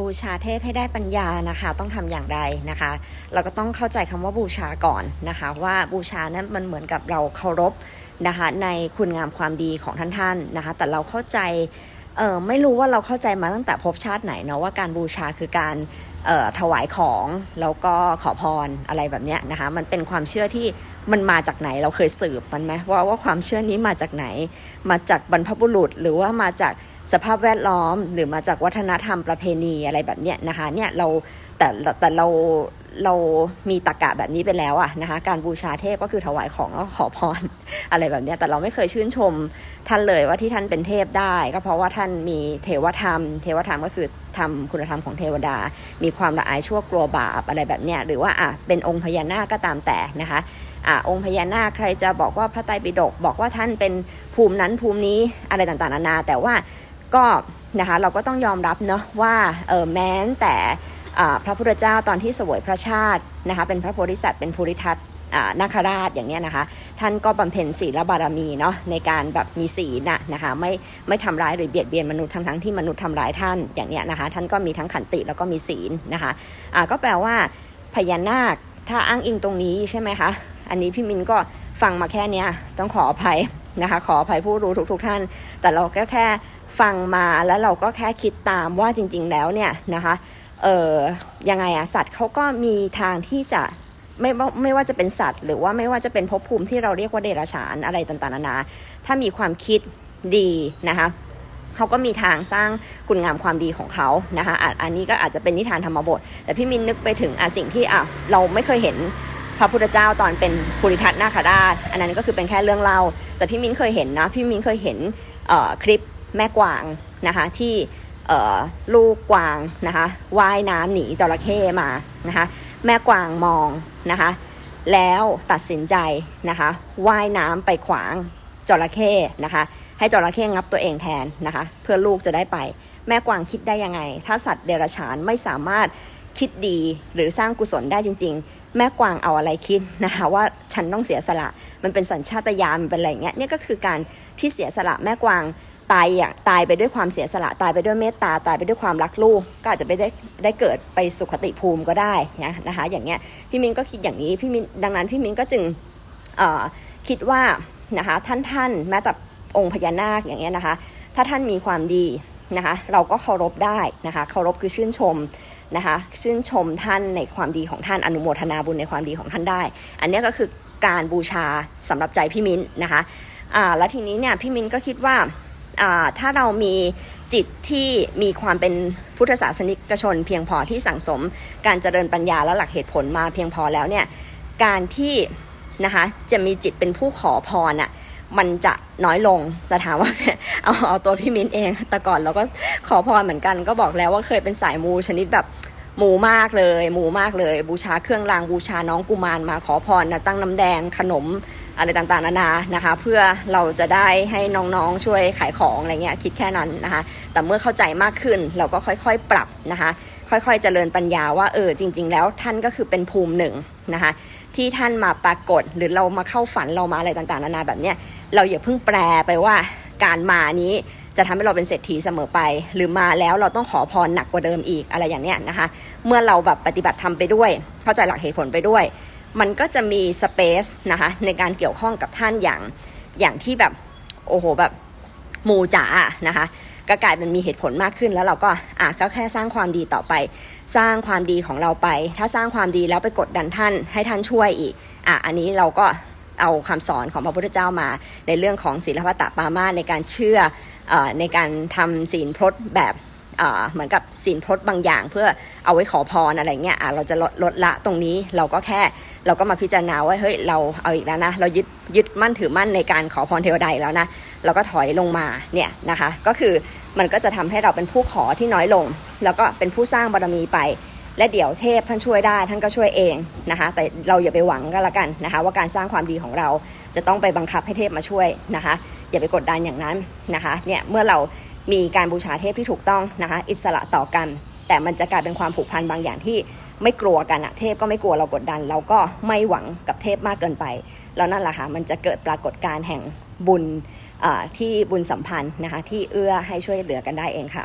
บูชาเทพให้ได้ปัญญานะคะ ต้องทำอย่างไรนะคะ เราก็ต้องเข้าใจคำว่าบูชาก่อนนะคะ ว่าบูชานั้นมันเหมือนกับเราเคารพนะคะในคุณงามความดีของท่านท่านนะคะ แต่เราเข้าใจเออไม่รู้ว่าเราเข้าใจมาตั้งแต่ภพชาติไหนเนาะว่าการบูชาคือการถวายของแล้วก็ขอพรอะไรแบบเนี้ยนะคะ มันเป็นความเชื่อที่มันมาจากไหนเราเคยสืบมันไหมว่าว่าความเชื่อนี้มาจากไหน มาจากบรรพบุรุษหรือว่ามาจาก สภาพแวดล้อมหรือมาจากวัฒนธรรมประเพณีอะไรแบบเนี้ยนะคะเนี่ยเราแต่แต่เราเรามีตรกกะแบบนี้ไปแล้วอะนะคะการบูชาเทพก็คือถวายของแล้วขอพรอะไรแบบเนี้ยแต่เราไม่เคยชื่นชมท่านเลยว่าที่ท่านเป็นเทพได้ ก็เพราะว่าท่านมีเทวธรรม เทวธรรมก็คือทำคุณธรรมของเทวดา มีความละอายชั่วกลัวบาปอะไรแบบเนี้ยหรือว่าอะเป็นองค์พญานาคก็ตามแต่นะคะอะองค์พญานาคใครจะบอกว่าพระไตรปิฎกบอกว่าท่านเป็นภูมินั้นภูมินี้อะไรต่างๆนานาแต่ว่า ก็นะคะเราก็ต้องยอมรับเนาะว่าเออแม้แต่พระพุทธเจ้าตอนที่เสวยพระชาตินะคะเป็นพระโพธิสัตว์เป็นภูริทัตนาคราชอย่างเนี้ยนะคะ ท่านก็บำเพ็ญศีลบารมีเนาะในการแบบมีศีลนะนะคะไม่ไม่ทำร้ายหรือเบียดเบียนมนุษย์ทั้งทั้งที่มนุษย์ทำร้ายท่านอย่างเนี้ยนะคะ ท่านก็มีทั้งขันติแล้วก็มีศีลนะคะอ่าก็แปลว่าพญานาคถ้าอ้างอิงตรงนี้ใช่ไหมคะ อันนี้พี่มินก็ฟังมาแค่เนี้ยต้องขออภัย นะคะขออภัยผู้รู้ทุกๆท่าน แต่เราก็แค่ฟังมาแล้วเราก็แค่คิดตามว่าจริง ๆ แล้วเนี่ยนะคะเออยังไงอะสัตว์เขาก็มีทางที่จะไม่ว่าไม่ว่าจะเป็นสัตว์ หรือว่าไม่ว่าจะเป็นภพภูมิที่เราเรียกว่าเดรัจฉานอะไรต่างๆนานาถ้ามีความคิดดีนะคะเขาก็มีทางสร้างคุณงามความดีของเขานะคะอันนี้ก็อาจจะเป็นนิทานธรรมบท แต่พี่มินนึกไปถึงอสิ่งที่อะเราไม่เคยเห็น พระพุทธเจ้าตอนเป็นภูริทัตนาคราช อันนั้นก็คือเป็นแค่เรื่องเล่า แต่พี่มิ้นเคยเห็นนะ พี่มิ้นเคยเห็นคลิปแม่กวางนะคะที่ลูกกวางนะคะว่ายน้ำหนีจระเข้มานะคะแม่กวางมองนะคะแล้วตัดสินใจนะคะว่ายน้ำไปขวางจระเข้นะคะให้จระเข้งับตัวเองแทนนะคะเพื่อลูกจะได้ไป แม่กวางคิดได้ยังไง ถ้าสัตว์เดรัจฉานไม่สามารถคิดดีหรือสร้างกุศลได้จริง แม่กวางเอาอะไรคิดนะคะว่าฉันต้องเสียสละมันเป็นสัญชาตญาณมันเป็นอะไรเงี้ยเนี่ยก็คือการที่เสียสละแม่กวางตายอย่างตายไปด้วยความเสียสละตายไปด้วยเมตตาตายไปด้วยความรักลูกก็อาจจะไปได้ได้เกิดไปสุขติภูมิก็ได้นะนะคะอย่างเงี้ยพี่มินก็คิดอย่างนี้พี่มินดังนั้นพี่มินก็จึงคิดว่านะคะท่านท่านแม้แต่องค์พญานาคอย่างเงี้ยนะคะ ถ้าท่านมีความดีนะคะ เราก็เคารพได้นะคะ เคารพคือชื่นชม นะคะชื่นชมท่านในความดีของท่านอนุโมทนาบุญในความดีของท่านได้ อันนี้ก็คือการบูชาสำหรับใจพี่มิ้นนะคะอ่าแล้วทีนี้เนี่ยพี่มิ้นก็คิดว่าอ่าถ้าเรามีจิตที่มีความเป็นพุทธศาสนิกชน เพียงพอที่สั่งสมการเจริญปัญญาและหลักเหตุผลมาเพียงพอแล้วเนี่ยการที่นะคะจะมีจิตเป็นผู้ขอพรอะมันจะน้อยลงแต่ถามว่าเอาเอาตัวพี่มิ้นเอง แต่ก่อนเราก็ขอพรเหมือนกันก็บอกแล้วว่าเคยเป็นสายมูชนิดแบบ หมูมากเลย หมูมากเลย บูชาเครื่องรางบูชาน้องกุมารมาขอพรนะตั้งน้ำแดงขนมอะไรต่างๆนานานะคะ เพื่อเราจะได้ให้น้องๆช่วยขายของอะไรเงี้ยคิดแค่นั้นนะคะ แต่เมื่อเข้าใจมากขึ้นเราก็ค่อยๆปรับนะคะ ค่อยๆเจริญปัญญาว่าเออจริง ๆ แล้วท่านก็คือเป็นภูมิหนึ่งนะคะที่ท่านมาปรากฏหรือเรามาเข้าฝันเรามาอะไรต่างๆนานาแบบเนี้ยเราอย่าเพิ่งแปลไปว่าการมานี้ จะทำให้เราเป็นเศรษฐีเสมอไป หรือมาแล้วเราต้องขอพรหนักกว่าเดิมอีกอะไรอย่างเนี้ยนะคะ เมื่อเราแบบปฏิบัติทำไปด้วย เข้าใจหลักเหตุผลไปด้วย มันก็จะมีสเปซนะคะในการเกี่ยวข้องกับท่านอย่างอย่างที่แบบโอ้โหแบบหมูจ๋านะคะก็กลายเป็นมีเหตุผลมากขึ้นแล้วเราก็อะก็แค่สร้างความดีต่อไป สร้างความดีของเราไป ถ้าสร้างความดีแล้วไปกดดันท่านให้ท่านช่วยอีกอะอันนี้เราก็เอาคำสอนของพระพุทธเจ้ามาในเรื่องของศีลพัตตปามาในการเชื่อ ในการทำศีลพรตแบบเหมือนกับศีลพรตบางอย่าง เพื่อเอาไว้ขอพรอะไรเงี้ยเราจะลดลดละตรงนี้เราก็แค่เราก็มาพิจารณาว่าเฮ้ยเราเอาอีกแล้วนะเรายึดยึดมั่นถือมั่นในการขอพรเทวดาอีกแล้วนะเราก็ถอยลงมาเนี่ยนะคะ ก็คือมันก็จะทำให้เราเป็นผู้ขอที่น้อยลง แล้วก็เป็นผู้สร้างบารมีไป และเดี๋ยวเทพท่านช่วยได้ท่านก็ช่วยเองนะคะ แต่เราอย่าไปหวังก็แล้วกันนะคะ ว่าการสร้างความดีของเราจะต้องไปบังคับให้เทพมาช่วยนะคะ อย่าไปกดดันอย่างนั้นนะคะเนี่ยเมื่อเรามีการบูชาเทพที่ถูกต้องนะคะ อิสระต่อกัน แต่มันจะกลายเป็นความผูกพันบางอย่างที่ไม่กลัวกันอะเทพก็ไม่กลัวเรากดดัน เราก็ไม่หวังกับเทพมากเกินไปแล้วนั่นแหละค่ะมันจะเกิดปรากฏการณ์แห่งบุญที่บุญสัมพันธ์นะคะที่เอื้อให้ช่วยเหลือกันได้เองค่ะ